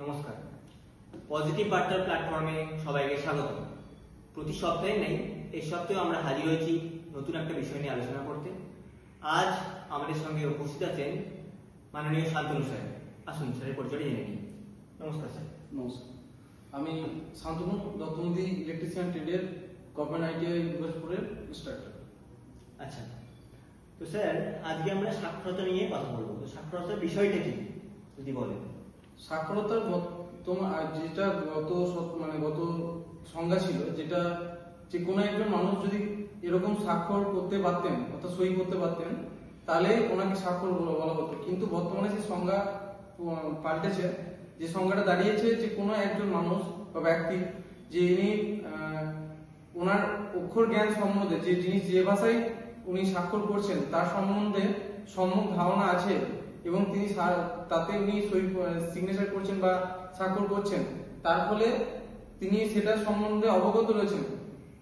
নমস্কার। পজিটিভ বার্তার প্ল্যাটফর্মে সবাইকে স্বাগত। প্রতি সপ্তাহে নেই এই সপ্তাহেও আমরা হাজির হয়েছি নতুন একটা বিষয় নিয়ে আলোচনা করতে। আজ আমাদের সঙ্গে উপস্থিত আছেন মাননীয় শান্তনু স্যার। আসুন স্যারের পরিচয় জেনে নিই। নমস্কার স্যার। নমস্কার। আমি শান্তনু দত্তমতি ইলেকট্রিশিয়ান ট্রেডের গভর্নমেন্ট আইটিআই দিবসপুরের ইনস্ট্রাক্টর আচ্ছা। তো স্যার আজকে আমরা সাক্ষরতা নিয়ে কথা বলব। তো সাক্ষরতার বিষয়টা কি যদি বলেন? সাক্ষরতার তোমার যেটা গত মানে গত সংজ্ঞা ছিল, যেটা যে কোনো একজন মানুষ যদি এরকম স্বাক্ষর করতে পারতেন, অর্থাৎ সই করতে পারতেন, তাহলে ওনাকে স্বাক্ষর বলা হতো। কিন্তু বর্তমানে যে সংজ্ঞা পাল্টেছে, যে সংজ্ঞাটা দাঁড়িয়েছে যে কোনো একজন মানুষ বা ব্যক্তি যে ইনি ওনার অক্ষর জ্ঞান সম্বন্ধে যে জিনিস যে ভাষায় উনি স্বাক্ষর করছেন, তার সম্বন্ধে সম্যক ধারণা আছে এবং তিনি তাতে উনি সই সিগনেচার করছেন বা স্বাক্ষর করছেন। তার ফলে তিনি সেটা সম্বন্ধে অবগত রয়েছেন।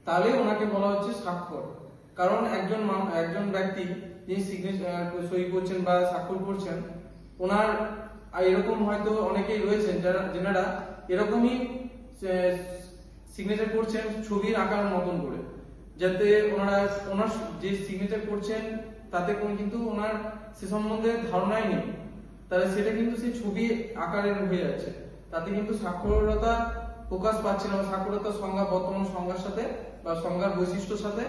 তাহলে ওনাকে বলা হচ্ছে স্বাক্ষর। কারণ একজন একজন ব্যক্তি যিনি সিগনেচার সই করছেন বা স্বাক্ষর করছেন, ওনার এরকম হয়তো অনেকেই রয়েছেন যারা, যেনারা এরকমই সিগনেচার করছেন ছবির আঁকার মতন করে। যাতে ওনারা, ওনার যে সিগনেচার করছেন, তাতে কোন কিন্তু ওনার সে সম্বন্ধে ধারণাই নেই। তাহলে সেটা কিন্তু সেই ছবি আকারে হয়ে যাচ্ছে। তাতে কিন্তু সাক্ষরতা প্রকাশ পাচ্ছে না সাক্ষরতার সংজ্ঞা বর্তমান সংজ্ঞার সাথে বা সংজ্ঞার বৈশিষ্ট্যর সাথে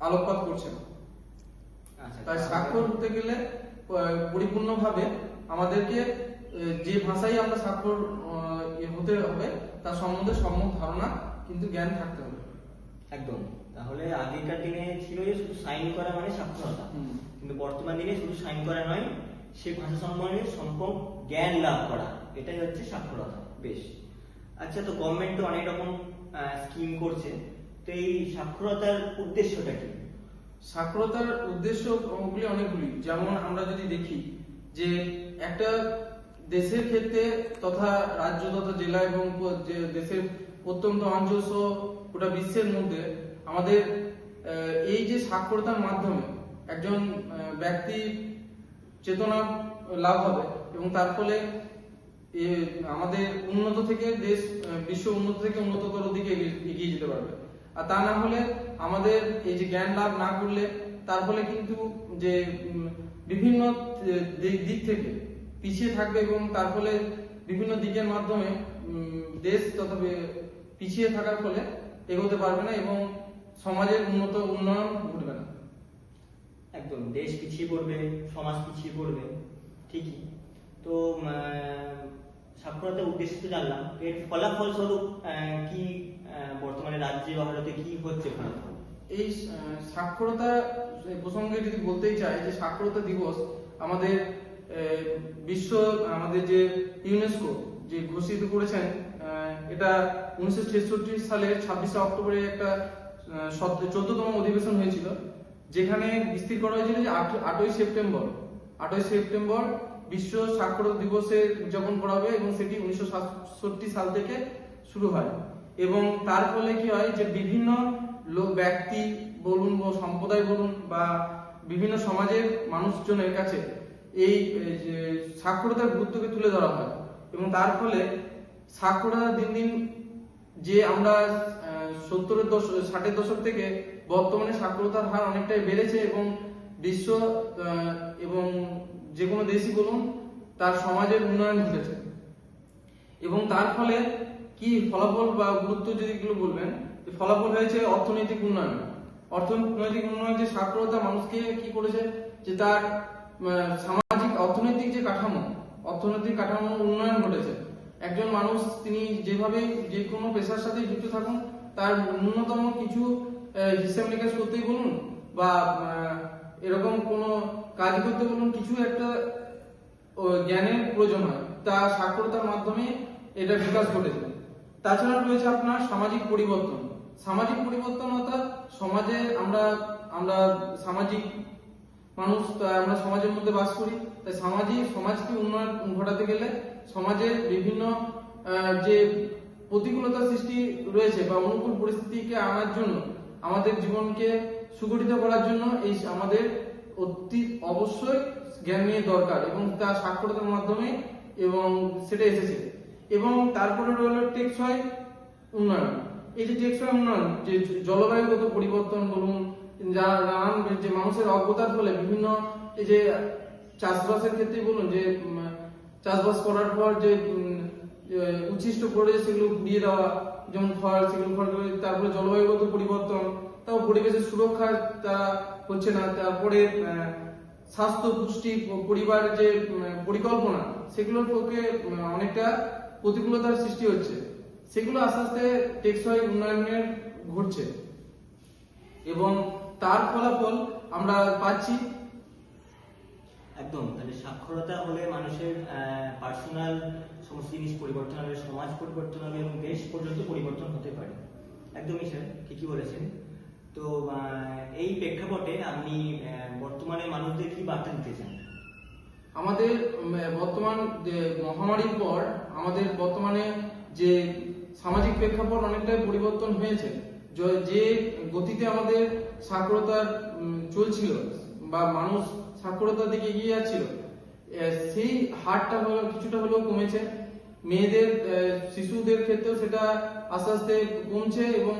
আলোকপাত করছে না। আচ্ছা তাই স্বাক্ষর হতে গেলে পরিপূর্ণভাবে আমাদেরকে যে ভাষায় আমরা স্বাক্ষর ইয়ে হতে হবে তার সম্বন্ধে সম্যক ধারণা কিন্তু জ্ঞান থাকতে হবে। একদম। তাহলে আগেকার দিনে ছিল যে শুধু সাইন করা মানে সাক্ষরতা। হুম। কিন্তু বর্তমান দিনে শুধু সাইন করা নয়, সে ভাষা সম্বন্ধে সম্পূর্ণ জ্ঞান লাভ করা, এটাই হচ্ছে সাক্ষরতা, বেশ। আচ্ছা তো গভর্নমেন্ট তো অনেক রকম স্কিম করছে, তো এই সাক্ষরতার উদ্দেশ্যটা কি? সাক্ষরতার উদ্দেশ্য গুলি অনেকগুলি। যেমন আমরা যদি দেখি যে একটা দেশের ক্ষেত্রে তথা রাজ্য তথা জেলা এবং দেশের প্রত্যন্ত অঞ্চল সহ গোটা বিশ্বের মধ্যে আমাদের এই যে সাক্ষরতার মাধ্যমে একজন ব্যক্তি চেতনা লাভ হবে এবং তার ফলে আমাদের উন্নত থেকে দেশ বিশ্ব উন্নত থেকে উন্নততর দিকে এগিয়ে- যেতে পারবে। আর তা না হলে আমাদের এই যে জ্ঞান লাভ না করলে তার ফলে কিন্তু যে বিভিন্ন দিক থেকে পিছিয়ে থাকবে এবং তার ফলে বিভিন্ন দিকের মাধ্যমে দেশ তথা পিছিয়ে থাকার ফলে এগোতে পারবে না এবং সমাজের উন্নত, উন্নয়ন একদম দেশ পিছিয়ে পড়বে, সমাজ পিছিয়ে পড়বে, ঠিকই। তো সাক্ষরতার উদ্দেশ্য তো জানলাম। এর ফলাফল স্বরূপ কি বর্তমানে রাজ্যে ভারতে কি হচ্ছে এই সাক্ষরতা প্রসঙ্গে যদি বলতেই চাই যে সাক্ষরতা দিবস আমাদের বিশ্ব, আমাদের যে ইউনেস্কো যে ঘোষিত করেছেন এটা উনিশশো ছেষট্টি সালের ছাব্বিশে অক্টোবরে একটা চোদ্দতম অধিবেশন হয়েছিল। যেখানে স্থির করা হয়েছিল যে আট- আটই সেপ্টেম্বর। আটই সেপ্টেম্বর বিশ্ব সাক্ষরতা দিবসে উদযাপন করা হবে এবং সেটি উনিশশো সাতষট্টি সাল থেকে শুরু হয়। এবং তার ফলে কি হয় যে বিভিন্ন লোক ব্যক্তি বলুন বা সম্প্রদায় বলুন বা বিভিন্ন সমাজের মানুষজনের কাছে এই সাক্ষরতার গুরুত্বকে তুলে ধরা হয়। এবং তার ফলে সাক্ষরতা দিন দিন যে আমরা সত্তরের দশক, ষাটের দশক থেকে বর্তমানে সাক্ষরতার হার অনেকটাই বেড়েছে এবং বিশ্ব এবং যে কোনো দেশই বলুন, তার সমাজের উন্নয়ন ঘটেছে। এবং তার ফলে কি ফলাফল বা গুরুত্ব যদি এগুলো বলবেন ফলাফল হয়েছে অর্থনৈতিক উন্নয়ন। অর্থনৈতিক উন্নয়ন যে সাক্ষরতা মানুষকে কি করেছে, যে তার সামাজিক, অর্থনৈতিক যে কাঠামো, অর্থনৈতিক কাঠামো উন্নয়ন ঘটেছে। একজন মানুষ, তিনি যেভাবে যে কোনো পেশার সাথে যুক্ত থাকুন তার ন্যূনতম কিছু হিসাব নিকাশ করতেই বলুন বা এরকম কোনো কাজ করতে বলুন, কিছু একটা জ্ঞানের প্রয়োজন হয়। তা সাক্ষরতার মাধ্যমে এটা বিকাশ ঘটেছে তাছাড়া রয়েছে আপনার সামাজিক পরিবর্তন। সামাজিক পরিবর্তন অর্থাৎ সমাজে আমরা আমরা সামাজিক মানুষ আমরা সমাজের মধ্যে বাস করি। তাই সামাজিক, সমাজকে উন্নয়ন ঘটাতে গেলে সমাজের বিভিন্ন যে প্রতিকূলতা সৃষ্টি রয়েছে বা অনুকূল পরিস্থিতিকে আনার জন্য, আমাদের জীবনকে সুগঠিত করার জন্য এই আমাদের অতি অবশ্যই জ্ঞান নিয়ে দরকার এবং তা সাক্ষরতার মাধ্যমে এবং সেটা এসেছে। এবং তারপরে রইল টেকসই উন্নয়ন। এই যে টেকসই উন্নয়ন, যে জলবায়ুগত পরিবর্তন বলুন, যা নানান যে মানুষের অজ্ঞতার ফলে বিভিন্ন এই যে চাষবাসের ক্ষেত্রে বলুন যে চাষবাস করার পর যে উচ্ছিষ্ট পড়ে সেগুলো ঘুরিয়ে দেওয়া, যেমন খড়, সেগুলো খড় করে তারপরে জলবায়ুগত পরিবর্তন তারপর পরিবেশের সুরক্ষা তা হচ্ছে না, তারপরে স্বাস্থ্য পুষ্টি পরিবার যে পরিকল্পনা, সেগুলোর পক্ষে অনেকটা প্রতিকূলতার সৃষ্টি হচ্ছে। সেগুলো আস্তে আস্তে টেকসই উন্নয়নের ঘটছে। এবং তার ফলাফল আমরা পাচ্ছি। একদম, তাহলে সাক্ষরতা হলে মানুষের পার্সোনাল সমস্ত জিনিস পরিবর্তন হবে সমাজ পরিবর্তন হবে এবং দেশ পর্যন্ত পরিবর্তন হতে পারে। একদমই স্যার, ঠিকই বলেছেন। তো এই প্রেক্ষাপটে আপনি বর্তমানে মানুষদের কি বার্তা দিতে চান? আমাদের বর্তমান মহামারীর পর আমাদের বর্তমানে যে সামাজিক প্রেক্ষাপট অনেকটাই পরিবর্তন হয়েছে। যে গতিতে আমাদের সাক্ষরতা চলছিল বা মানুষ সাক্ষরতার দিকে এগিয়ে যাচ্ছিল। সেই হারটা হলো, কিছুটা হলেও কমেছে। মেয়েদের শিশুদের ক্ষেত্রেও সেটা আস্তে আস্তে কমছে এবং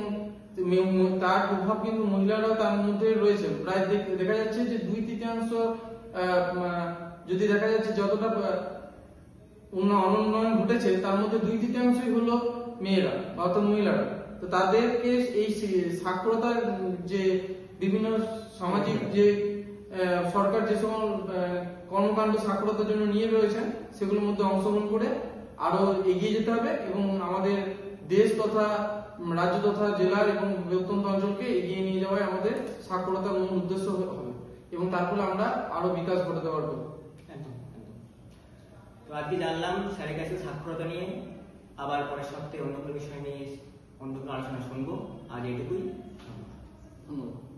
তার প্রভাব কিন্তু মহিলারাও তার মধ্যে রয়েছে। প্রায় দেখা যাচ্ছে যে দুই তৃতীয়াংশ যদি দেখা যাচ্ছে যতটা অনুন্নয়ন ঘটেছে, তার মধ্যে দুই তৃতীয়াংশই হলো মেয়েরা অর্থাৎ মহিলারা। তো তাদেরকে এই সাক্ষরতার যে বিভিন্ন সামাজিক যে সরকার যে সকল কর্মকাণ্ড সাক্ষরতার জন্য নিয়ে রয়েছেন সেগুলোর মধ্যে অংশগ্রহণ করে আরও এগিয়ে যেতে হবে এবং আমাদের দেশ তথা রাজ্য তথা জেলার এবং প্রত্যন্ত অঞ্চলকে এগিয়ে নিয়ে যাওয়াই আমাদের সাক্ষরতার মূল উদ্দেশ্য হবে। এবং তার ফলে আমরা আরও বিকাশ ঘটাতে পারব। তো আজকে জানলাম স্যারের কাছে সাক্ষরতা নিয়ে। আবার পরের সপ্তাহে অন্য কোনো বিষয় নিয়ে অন্য কোনো আলোচনা শুনব। আজ এটুকুই। ধন্যবাদ।